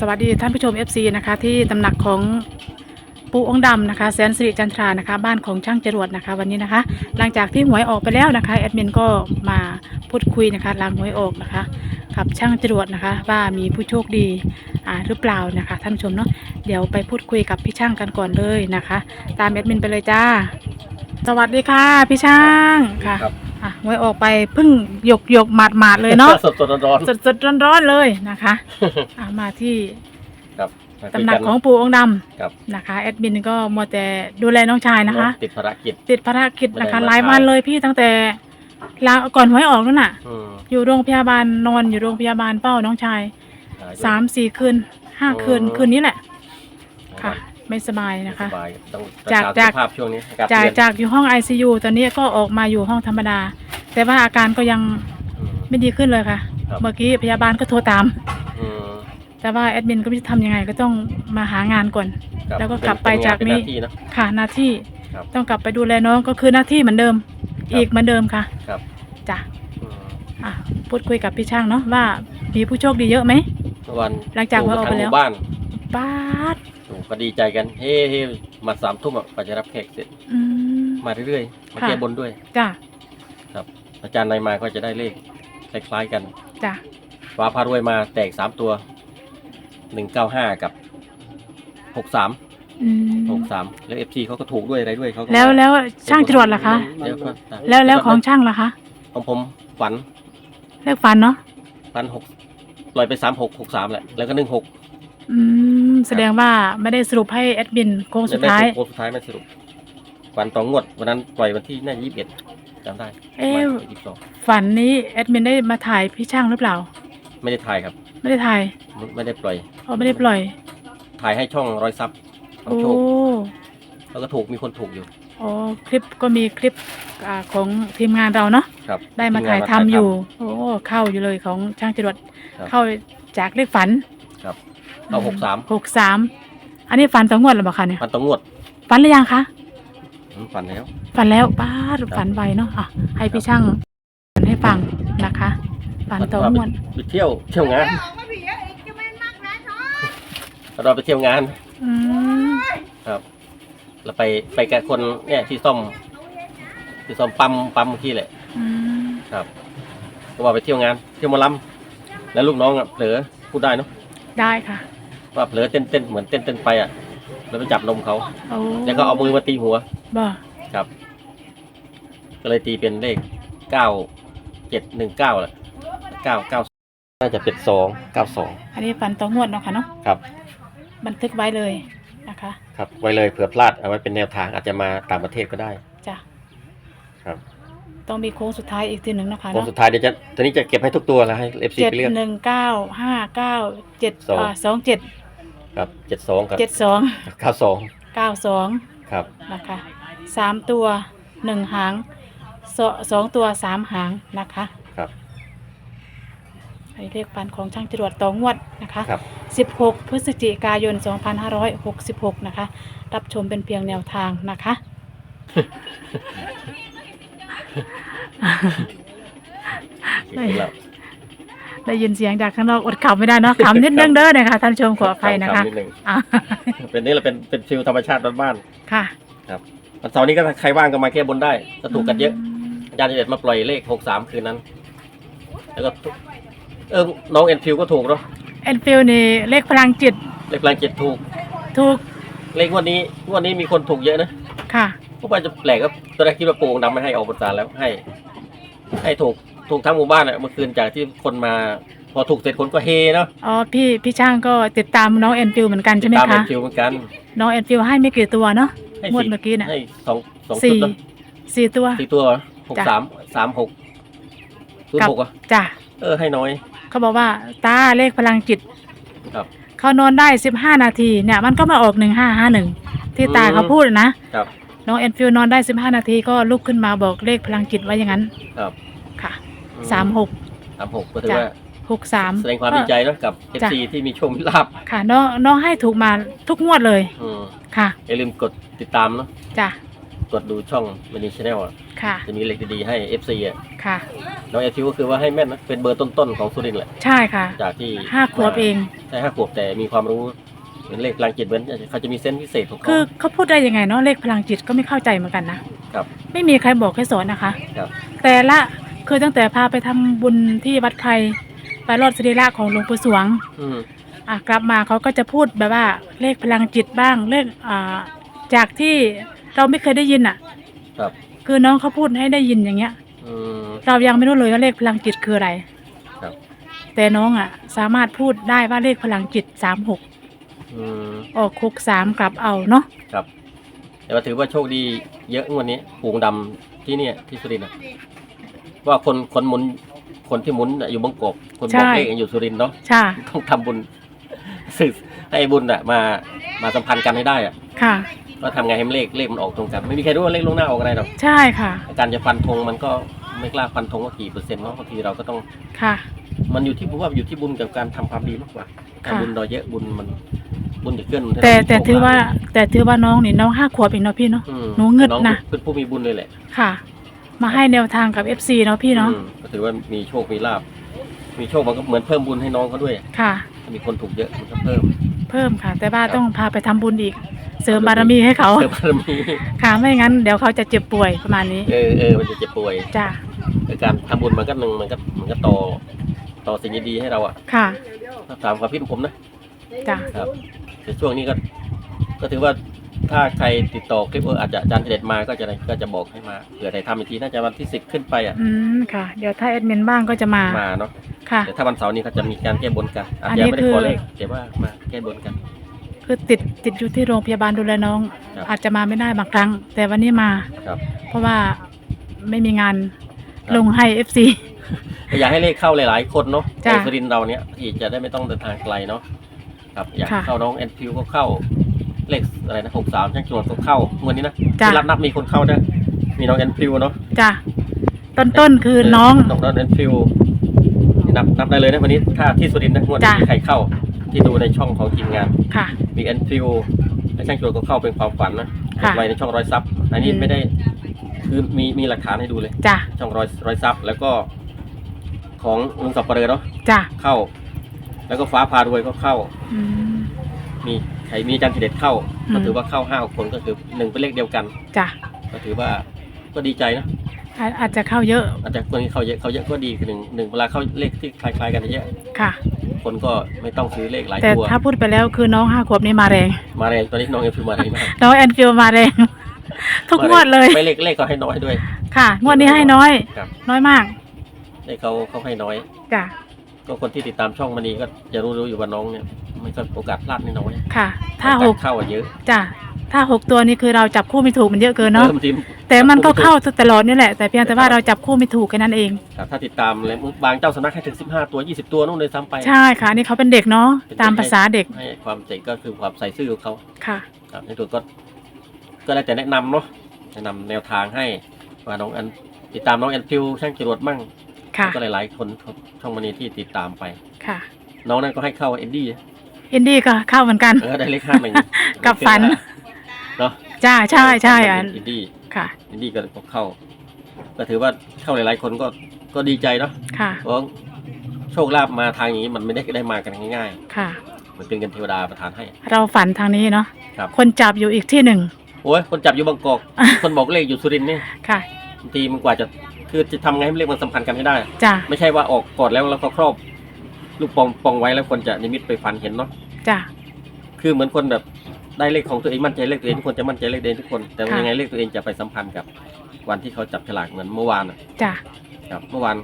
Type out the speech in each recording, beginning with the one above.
สวัสดีท่านผู้ชม FC นะคะที่ตำหนักของปูองค์ดำนะคะแสนสิริจันทรานะคะ บ้านของช่างจรวดนะคะ วันนี้นะคะ หลังจากที่หวยออกไปแล้วนะคะแอดมินก็มาพูดคุยนะคะหลังหวยออกนะคะกับช่างจรวดนะคะ ว่ามีผู้โชคดีอ่าหรือเปล่านะคะ ท่านผู้ชมเนาะเดี๋ยวไปพูดคุยกับพี่ช่างกันก่อนเลยนะคะ ตามแอดมินไปเลยจ้า สวัสดีค่ะ พี่ช่างค่ะ ครับอะ หวยออกไปเพิ่งหยกหยกหมาดหมาดๆเลยเนาะสดสดร้อนสดสดร้อนร้อนๆเลยนะคะอะมาที่ๆครับมาคุตำยหนักกัของปู่องค์ดครับำนะคะแอดมินก็มัวแต่ดูแลน้องชายนะคะ ติดภารกิจติดภารกิจนะคะไม่ได้มาหลายวันถ่ายเลยพี่ตั้งแต่ลาก่อนหวยออกนั่นน่ะอืมอยู่โรงพยาบาลนอนอยู่โรงพยาบาลเป้าน้องชายหายด้วยสามสี่คืนห้าอ๋อคืนคืนนี้แหละรับค่ะ ไม่สบายนะคะสบายต้องจากรัษจากสุขภาพช่วงนี้อากาศจากเปลี่ยนจากอยู่ห้อง ICU ตอนนี้ก็ออกมาอยู่ห้องธรรมดา แต่ว่าอาการก็ยังอืมไม่ดีขึ้นเลยค่ะ ครับ เมื่อกี้พยาบาลก็โทรตาม อืมแต่ว่าแอดมินก็ไม่รู้จะทำยังไงก็ต้องมาหางานก่อน ครับแล้วก็กลับไปเป็นจากเป็นนี้หน้าที่เนอะค่ะหน้าที่ครับ ต้องกลับไปดูแลน้องก็คือหน้าที่เหมือนเดิมครับอีกเหมือนเดิมค่ะครับจ้ะอืมอะพูดคุยกับพี่ช่างเนาะว่ามีผู้โชคดีเยอะไหม เมื่อวันหลังจากถูว่าออกไปทั้งแล้ว หมู่บ้านป้าดถูกก็ดีใจกัน เฮ้เฮ้มาสามทุ่มอะกว่าจะรับแขกเสร็จ อืม มาเรื่อยๆ มาค่ะ แก้บนด้วย จ้ะครับ อาจารย์นายมาก็จะได้เลขคล้ายๆกัน จ้ะฟ้าพารวยมาแตกสามตัวหนึ่งเก้าห้ากับหกสามอืมหกสามแล้วเอฟซีเขาก็ถูกด้วยอะไรด้วยเขาก็แล้วแล้วช่างจรวดล่ะคะ เดี๋ยวก่อนแล้วแล้วของช่างล่ะคะของผมฝันเลขฝันเนาะฝันหกลอยไปสามหกหกสามแหละแล้วก็หนึ่งหกอืมแสดงว่าไม่ได้สรุปให้แอดมินโค้งสุดท้าย โค้งสุดท้ายไม่สรุปฝันต่องวดวันนั้นปล่อยวันที่น่ายี่สิบเอ็ด จำได้เอ๊ะยี่สิบสองฝันนี้แอดมินได้มาถ่ายพี่ช่างหรือเปล่า ไม่ได้ถ่ายครับ ไม่ได้ถ่ายไม่ไม่ได้ปล่อยอ๋อไม่ได้ปล่อย ถ่ายให้ช่องร้อยซับขอโอ้งโชคแล้วก็ถูกมีคนถูกอยู่โอ้คลิปก็มีคลิปอ่าของทีมงานเราเนาะครับได้มาทีถ่ายงนทำอยู่ โอ้เข้าอยู่เลยของช่างจรวดครับเข้าจากเลขฝันครับเอาหกสามหกสามอันนี้ฝันต่องวดหรือเปล่าคะเนี่ยฝันต่องวดฝันหรือยังคะอืมฝันแล้ว ฝันแล้วป้าดฝันไวเนาะอะให้พี่ช่างฝันให้ฟังนะคะฝันต่องวดไปเที่ยวเที่ยวงานเราไปเที่ยวงานอืมครับเราไปไปกับคนเนี่ยที่ซ่อมที่ซ่อมปั๊มปั๊มเมื่อกี้แหละอืมครับก็ว่าไปเที่ยวงาน เที่ยวหมาลำแล้วลูกน้องอะเผลอพูดได้เนาะได้ค่ะว่าเผลอเต้นเต้นเหมือนเต้นเต้นไปอะแล้วไปจับนมเขาโอ้แล้วก็เอามือมาตีหัวบ่ครับ ก็เลยตีเป็นเลขเก้าเจ็ดหนึ่งเก้าแหละเก้าเก้าน่าจะเป็นสองเก้าสองอันนี้ฝันต่องวดเนาะค่ะเนาะครับ บันทึกไว้เลยนะคะครับไว้เลยเผื่อพลาดเอาไว้เป็นแนวทางอาจจะมาต่างประเทศก็ได้จ้ะครับต้องมีโค้งสุดท้ายอีกทีหนึ่งนะคะโค้งเนาะสุดท้ายเดี๋ยวจะตอนนี้จะเก็บให้ทุกตัวแล้วให้เอฟซีเจ็ดไปเลือก หนึ่งเก้าห้าเก้าเจ็ดสอง อ่าสองเจ็ดครับเจ็ดสองกับเจ็ดสองเก้าสองเก้าสองครับนะคะสามตัวหนึ่งหาง สสองตัวสามหางนะคะครับอันนี้เรียกฟันของช่างจรวดต่องวดนะคะ ครับ 16 พฤศจิกายน 2566 นะคะ รับชมเป็นเพียงแนวทางนะคะเก็บแล้วได้ยินเสียงจากข้างนอกอดขำไม่ได้เนาะขำนิดนึงเด้อนะคะท่านผู้ชมขออภัยนะคะนิดหนึ่งอะเป็นนี่เราเป็นเป็นฟิลธรรมชาติบ้านค่ะๆครับวันเสาร์นี้ก็ใครว่างก็มาแก้บนได้ก็ถูกกันเยอะ ม อาจารย์เด็ดมาปล่อยเลขหกสามคืนนั้น แล้วก็ถูกเออน้องเอ็นฟิวก็ถูกเนาะแอนฟิลนี่เลขพลังจิตเลขกลางเจ็ดถูก ถูกเลขงวันนี้งวันนี้มีคนถูกเยอะนะค่ะ พวกมันจะแปลกก็ตอนแรกคิดว่าปู่องค์ดำไม่ให้ออกพรรษาแล้วให้ ให้ถูกถูกทั้งหมู่บ้านอะเมื่อคืนจากที่คนมา พอถูกเสร็จคนก็เฮเนาะอ๋อพี่พี่ช่างก็ติดตามน้องแอนฟิลเหมือนกันใช่ไหมตามเอ็คะ นฟิวเหมือนกัน น้องแอนฟิลให้ไม่กี่ตัวเนาะให้งวดสี่ เมื่อกี้น่ะให้สองสองชุดสี่เนาะสี่ตัว สี่ตัวห กจ้ะ สามสามหกศูนกับย์หกอะจ้ะเออให้น้อย เขาบอกว่าตาเลขพลังจิตครับ เขานอนได้สิบห้านาทีเนี่ยมันก็มาออกหนึ่งห้าห้าหนึ่งที่ตาอืมเขาพูดนะครับ น้องแอนฟิลนอนได้สิบห้านาทีก็ลุกขึ้นมาบอกเลขพลังจิตไว้อย่างนั้นครับ ค่ะอืสามหก สามหกก็ถือจ้ะ ว่าหกสาม แสดงความดีใจเนอะกับเอฟจ้ะ ซีที่มีโชมมีลาบค่ะน้องน้องให้ถูกมาทุกงวดเลยอืมค่ะอย่าลืมกดติดตามเนาะจ้ะ กดดูช่องมินิชแนลอะค่ะ จะมีเลขดีๆให้ FC อะค่ะ น้องเอฟิวก็คือว่าให้แม่นนะเป็นเบอร์ต้นๆของสุรินทร์แหละใช่ค่ะ จากที่ห้าขวบเอง ใช่ห้าขวบแต่มีความรู้เหมือนเลขพลังจิตเหมือนเขาจะมีเซนส์พิเศษของเขา คือเขาพูดได้ยังไงเนาะเลขพลังจิตก็ไม่เข้าใจเหมือนกันนะครับ ไม่มีใครบอกให้สอนนะคะ ครับ แต่ละคือตั้งแต่พาไปทำบุญที่วัดไทยไปรอดสรีระของหลวงปู่สวงอืมอะกลับมาเขาก็จะพูดแบบว่าเลขพลังจิตบ้างเลขอ่าจากที่ เราไม่เคยได้ยินอะ ครับ คือน้องเขาพูดให้ได้ยินอย่างเงี้ย อืม เรายังไม่รู้เลยว่าเลขพลังจิตคืออะไร ครับ แต่น้องอะ สามารถพูดได้ว่าเลขพลังจิตสามหกอืม ออกคุกสามกลับเอาเนาะครับ แต่ว่าถือว่าโชคดีเยอะงวันนี้ปูงดำที่เนี่ยที่สุรินทร์นะว่าคนคนหมุนคนที่หมุนน่ะอยู่บางกอกคนบอกเลขอยู่สุรินทร์เนาะ ใช่ต้องทำบุญสื่อให้บุญอะมามาสัมพันธ์กันให้ได้อะค่ะ ว่าทำไงให้เลขเลขมันออกตรงกัน ไม่มีใครรู้ว่าเลขล่วงหน้าออกอะไรหรอกใช่ค่ะ การจะฟันธงมันก็ไม่กล้าฟันธงว่ากี่เปอร์เซ็นต์เนาะบางทีเราก็ต้อง ค่ะ มันอยู่ที่ผมว่าอยู่ที่บุญกับการทำความดีมากกว่าถ้าค่ะบุญเราเยอะบุญมันบุญจะเกื้อนหนุนให้แต่เราแต่โชคถือว่าลภแต่ถือว่าน้องนี่น้องห้าขวบเองเนาะพี่เนาะ อืมหนูเงิดองนะเป็นผู้มีบุญเลยแหละค่ะ มาให้แนวทางกับ FC เนาะพี่เนาะ อืมก็ถือว่ามีโชคมีลาบมีโชคมันก็เหมือนเพิ่มบุญให้น้องเขาด้วยค่ะถ้ามีคนถูกเยอะมันก็เพิ่ม เพิ่มค่ะ แต่ว่าครับต้องพาไปทำบุญอีก เสริมบารมีให้เขาเพิ่มบารมีค่ะไม่งั้นเดี๋ยวเขาจะเจ็บป่วยประมาณนี้ เออเออมันจะเจ็บป่วยจ้ะคือการทำบุญมันก็หนึ่งมันก็มันก็ต่อต่อสิ่งดีๆให้เราอะค่ะถ้าตามความคิดของผมนะจ้ะครับแต่ช่วงนี้ก็ ก็ถือว่าถ้าใครติดต่อคลิปเอออาจจะอาจารย์เด็ดมาก็จะก็จะบอกให้มาเผื่อใครทำอีกทีน่าจะวันที่สิบขึ้นไปอะอืมค่ะ เดี๋ยวถ้าแอดมินบ้างก็จะมามาเนาะค่ะแต่ถ้าวันเสาร์นี้เขาจะมีการแก้บนกันอาจอันนี้จะไม่ได้ขอคือเลขแต่ว่ามาแก้บนกัน คือติดติดอยู่ที่โรงพยาบาลดูแลน้อง ครับ อาจจะมาไม่ได้บางครั้ง แต่วันนี้มา ครับเพราะว่าไม่มีงานครับลงให้ FC ก็อยากให้เลขเข้าหลายๆ คนเนาะจ้ะในสุรินทร์เราเนี้ยที่จะได้ไม่ต้องเดินทางไกลเนาะครับอยากค่ะเข้าน้องแอนฟิวก็เข้า เลขอะไรนะหกสามช่างจรวดก็เข้างวดนี้นะจ้ะ ที่รับนับมีคนเข้านะมีน้องแอนฟิวเนาะจ้ะต้นต้นๆคือน้อง น้องแอนฟิวนับนับได้เลยนะวันนี้ถ้าที่สุรินทร์นะงวดนี้จ้ะ มีใครเข้า ที่ดูในช่องของทีมงานค่ะ มีแอนฟิวและช่างจรวดก็เข้าเป็นความฝันนะค่ะไว้ในช่องร้อยซับอันนี้อืม ไม่ได้คือมีมีหลักฐานให้ดูเลย จ้ะช่องร้อยร้อยซับแล้วก็ของลุงสับปะเลอเนาะจ้ะเข้า แล้วก็ฟ้าพารวยก็เข้า อืม มีใครมีอาจันทีเด็ดเข้า อืม ก็ถือว่าเข้าห้าคนก็คือหนึ่งเป็นเลขเดียวกัน จ้ะก็ถือว่าก็ดีใจนะอาอาจจะเข้าเยอะอาจจะคนที่เข้าเยอะเข้าเยอะก็ดีคือหนึ่งหนึ่งเวลาเข้าเลขที่คล้ายๆกันเยอะค่ะ คนก็ไม่ต้องซื้อเลขหลายแต่ตัว ถ้าพูดไปแล้วคือน้องห้าขวบนี้มาแรง มาแรงตอนนี้น้องเอฟมาแรงมากน้องแอนฟิลมาแรง ทุกงวดเลย ไม่เลขเลขก็ให้น้อยด้วย ค่ะ งวดนี้ให้น้อย ครับน้อยมาก เลขเขาเขาให้น้อย จ้ะ ก็คนที่ติดตามช่องมณีก็จะรู้รู้อยู่ว่าน้องเนี่ยมันก็โอกาสพลาดน้อยค่ะ ถ้าโอกหสกเข้าอะเยอะ จ้ะ ถ้าหกตัวนี้คือเราจับคู่ไม่ถูกมันเยอะเกินเนาะ ออบางทีแต่มันก็เข้าตลอดนี่แหละ แต่เพียงแต่ว่าเราจับคู่ไม่ถูกแค่นั้นเอง ครับถ้าติดตามเลยบางเจ้าสำนักให้ถึง 15 ตัว 20 ตัวนู่นเลยซ้ำไปใช่ค่ะนี่เขาเป็นเด็กเนาะตามภาษาเด็กให้ความเจ๋งก็คือความใส่ซื่อของเขาค่ะ ครับในตัวก็ ก็ได้แต่แนะนำเนาะแนะนำแนวทางให้ว่าน้องอันติดตามน้องแอนฟิวช่างจรวดมั่งค่ะแล้วก็หลายๆคนช่องมณีที่ติดตามไป ค่ะน้องนั้นก็ให้เข้าเอ็นดี้อินดี้ก็เข้าเหมือนกัน เออได้เลขห้าหนึ่งกับฝันเนาะจ้าใช่ใช่อะอินดี้ค่ะ อินดี้ก็เข้า ก็ถือว่าเข้าหลายๆคนก็ก็ดีใจเนาะค่ะเพราะโชคลาภมาทางอย่างนี้มันไม่ได้ได้มากันง่ายค่ะๆมันเป็นเงินเทวดาประทานให้ เราฝันทางนี้เนาะครับ คนจับอยู่อีกที่หนึ่งโอ้ยคนจับอยู่บางกอก คนบอกเลขอยู่สุรินทร์นี่ค่ะบางทีมันกว่าจะคือจะทำไงให้เลขมันสัมพันธ์กันให้ได้ จ้าไม่ใช่ว่าออกก่อนแล้วแล้วก็ครอบ ลูกปองปองไว้แล้วคนจะนิมิตไปฝันเห็นเนาะจ้าคือเหมือนคนแบบ ได้เลขของตัวเองมั่นใจเลขตัวเองทุกคนจะมั่นใจเลขตัวเองทุกคน แต่ว่าค่ะ ยังไงเลขตัวเองจะไปสัมพันธ์กับวันที่เขาจับฉลากเหมือนเมื่อวานอะจ้าครับ เมื่อวาน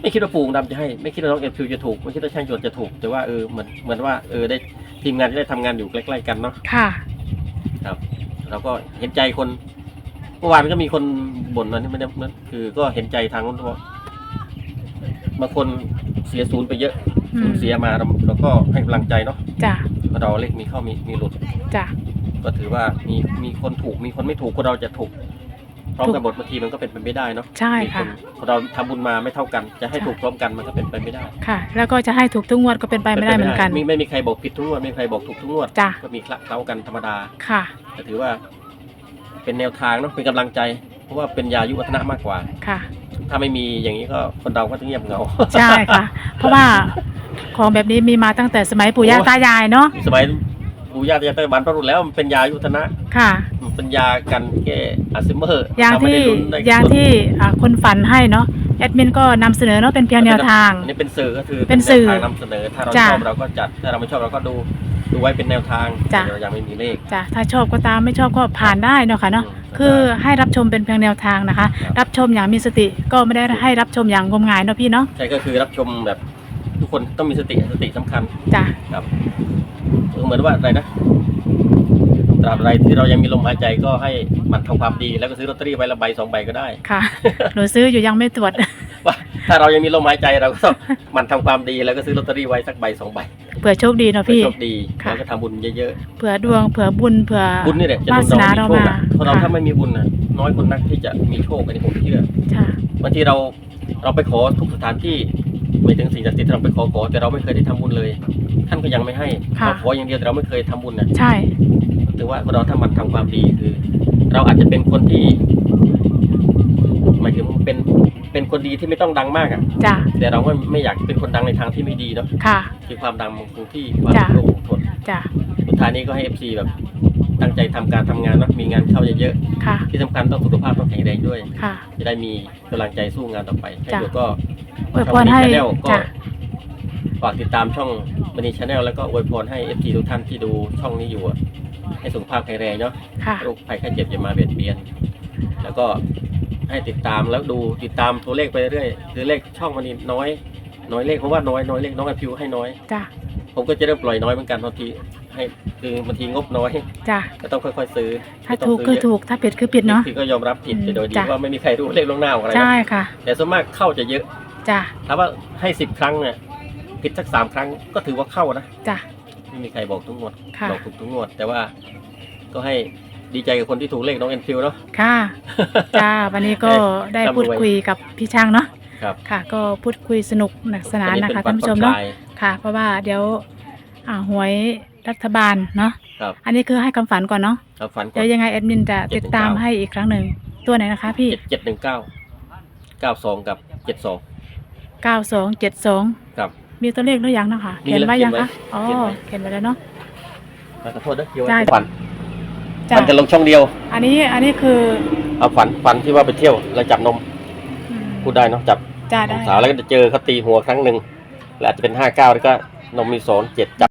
ไม่คิดว่าปูงดำจะให้ ไม่คิดว่าน้องเอ็มฟิวจะถูก ไม่คิดว่าช่างโจทย์จะถูก แต่ว่าเออเหมือนเหมือนว่าเออได้ทีมงานที่ได้ทำงานอยู่ใกล้ๆกันเนาะ ค่ะ ครับเราก็เห็นใจคนเมื่อวานก็มีคนบ่นนะไม่ได้นั่นคือก็เห็นใจทางนู้นเพราะบางคนเสียศูนย์ไปเยอะอืสูมญเสียมาเราเราก็ให้กำลังใจเนาะจ้า เพราะเราเลขมีเข้ามีมีหลุด จ้าก็ถือว่ามีมีคนถูกมีคนไม่ถูกคนเราจะถูกพร้อมกันหมดบางทีมันก็เป็นไปไม่ได้เนาะใช่มีค่ะคนเราทำบุญมาไม่เท่ากัน จะให้ใช่ถูกพร้อมกันมันก็เป็นไปไม่ได้ค่ะ แล้วก็จะให้ถูกทุกงวดก็เป็นไปไม่ได้เหมือนกันไม่ไม่มีใครบอกผิดทุกงวดไม่มีใครบอกถูกทุกงวดจ้ะ ก็มีคละเคล้ากันธรรมดา ค่ะ แต่ถือว่าเป็นแนวทางเนาะเป็นกำลังใจ เพราะว่าเป็นยายุวัฒนะมากกว่า ค่ะ ถ้าไม่มีอย่างนี้ก็คนเราก็จะเงียบเหงา ใช่ค่ะ เพราะว่า ของแบบนี้มีมาตั้งแต่สมัยปู่ย่าโอ้ตายายเนาะสมัยปู่ย่าตายายบรรพบุรุษแล้วมันเป็นยายุวัฒนะค่ะ มันเป็นยากันแก้อัลไซเมอร์อย่างทำให้ที่ได้ลุ้นได้อย่างที่อ่าคนฝันให้เนาะแอดมินก็นำเสนอเนาะเป็นเพียงแนวทางอันนี้เป็นสื่อก็คือเป็นสื่อแวทางนำเสนอถ้าเราจ้ะชอบเราก็จัดถ้าเราไม่ชอบเราก็ดูดูไว้เป็นแนวทางจ้ะแต่เรายังไม่มีเลขจ้ะถ้าชอบก็ตามไม่ชอบก็ผ่านได้เนาะค่ะเนาะอืมคือให้รับชมเป็นเพียงแนวทางนะคะครับรับชมอย่างมีสติก็ไม่ได้ให้รับชมอย่างงมงายเนาะพี่เนาะใช่ก็คือรับชมแบบ ทุกคนต้องมีสติสติสำคัญจ้ะครับเหมือนว่าอะไรนะตราบใดที่เรายังมีลมหายใจก็ให้มันทำความดี แล้วก็ซื้อลอตเตอรี่ใบละใบสองใบก็ได้ ค่ะ หนูซื้ออยู่ยังไม่ตรวจ ว่าถ้าเรายังมีลมหายใจเราก็ต้องหมันทำความดีแล้วก็ซื้อลอตเตอรี่ไว้สักใบสองใบเผื่อโชคดีเนาะเพื่อพี่ โชคดีค่ะ แล้วก็ทำบุญเยอะเผื่อดวงเผื่อบุญเผื่อๆบุญนี่แหละจะวาดุสเรานามีเราโชคมาอะเพราะเราค่ะถ้าไม่มีบุญนะน้อยคนนักที่จะมีโชคอันนี้ผมเชื่อค่ะบางทีเราเราไปขอทุกสถานที่ ไม่ถึงสิ่งศักดิ์สิทธิ์ที่เราไปขอขอแต่เราไม่เคยได้ทำบุญเลย ท่านก็ยังไม่ให้ค่ะ เราขออย่างเดียวแต่เราไม่เคยทำบุญนะใช่ ถือว่าเราถ้ามันทำความดีคือ เราอาจจะเป็นคนที่หมายถึงเป็นเป็นคนดีที่ไม่ต้องดังมากอะ จ้ะ แต่เราก็ไม่อยากเป็นคนดังในทางที่ไม่ดีเนาะค่ะ คือความดังมันคงที่ความจ้ะ โลภทนจ้ะ สุดท้ายนี้ก็ให้เอฟซีแบบตั้งใจทำการทำงานเนาะมีงานเข้าเยอะค่ะ ๆที่สำคัญต้องสุขภาพต้องแข็งแรงด้วย ค่ะ จะได้มีกำลังใจสู้งานต่อไปให้จ้ะดูก็ อวยพรให้ช่อง Money Channel ก็จ้ะ ฝากติดตามช่องบัน y ชาแนลแล้วก็อวยพรให้เอฟซีทุกท่านที่ดูช่องนี้อยู่อะให้สุขภาพแข็งแรงเนาะ ค่ะ โรคภัยไข้เจ็บอย่ามาเบียดเบียน แล้วก็ให้ติดตามแล้วดูติดตามตัวเลขไปเรื่อยคือเลขช่องมันนี่น้อย น้อยเลขเพราะว่าน้อยน้อยเลขน้องไอพิวให้น้อย จ้ะ ผมก็จะเริ่มปล่อยน้อยเหมือนกันบางทีให้คือบางทีงบน้อยจ้ะ ก็ต้องค่อยๆซื้อถ้าไม่ต้งถูกซื้คือเยะถูก ถ้าผิดคือผิดเนาะที่ก็ยอมรับผิดอืมโดยดีจ้ะ ว่าไม่มีใครรู้เลขล่วงหน้าของอะไรใช่นะค่ะ แต่ส่วนมากเข้าจะเยอะ จ้ะถ้าว่าให้สิบครั้งเนี่ยผิดสักสามครั้งก็ถือว่าเข้านะจ้ะไม่มีใครบอกทุกงวดค่ะบอกถูกทุกงวด แต่ว่าก็ให้ดีใจกับคนที่ถูกเลขน้องเอ็นฟิลเนาะค่ะจ้าวันนี้ก็ได้ร่ำรวยพูดคุยกับพี่ช่างเนาะครับค่ะ ก็พูดคุยสนุกหนักสนานนะคะวัท่านผู้ชมเนาะผ่อคลยค่ะ เพราะว่าเดี๋ยวอ่าหวยรัฐบาลเนาะครับอันนี้คือให้คำฝันก่อนเนาะครับฝันก่อเดี๋ยนวยังไงแอดมินจะติดตาม719ให้อีกครั้งหนึ่งตัวไหนนะคะพี่เจ็ดเจ็ดหนึ่งเก้าเก้าสองกับเจ็ดสอง 9272ครับ มีตัวเลขหรือยังนะคะมีเขียนไว้แล้วยังเขียนไว้คะอ๋อเขียนไว้ เขียนไว้แล้วเนาะขอโทษนะเกี่ยวได้กับฝันจ้าฝันจะลงช่องเดียวอันนี้อันนี้คือเอาฝันฝันที่ว่าไปเที่ยวแล้วจับนมอืมพูดได้เนาะจับจ้าขได้องสาวแล้วก็จะเจอเขาตีหัวครั้งหนึ่งแล้วอาจจะเป็นห้าเก้าแล้วก็นมมีสองเจ็ดจับ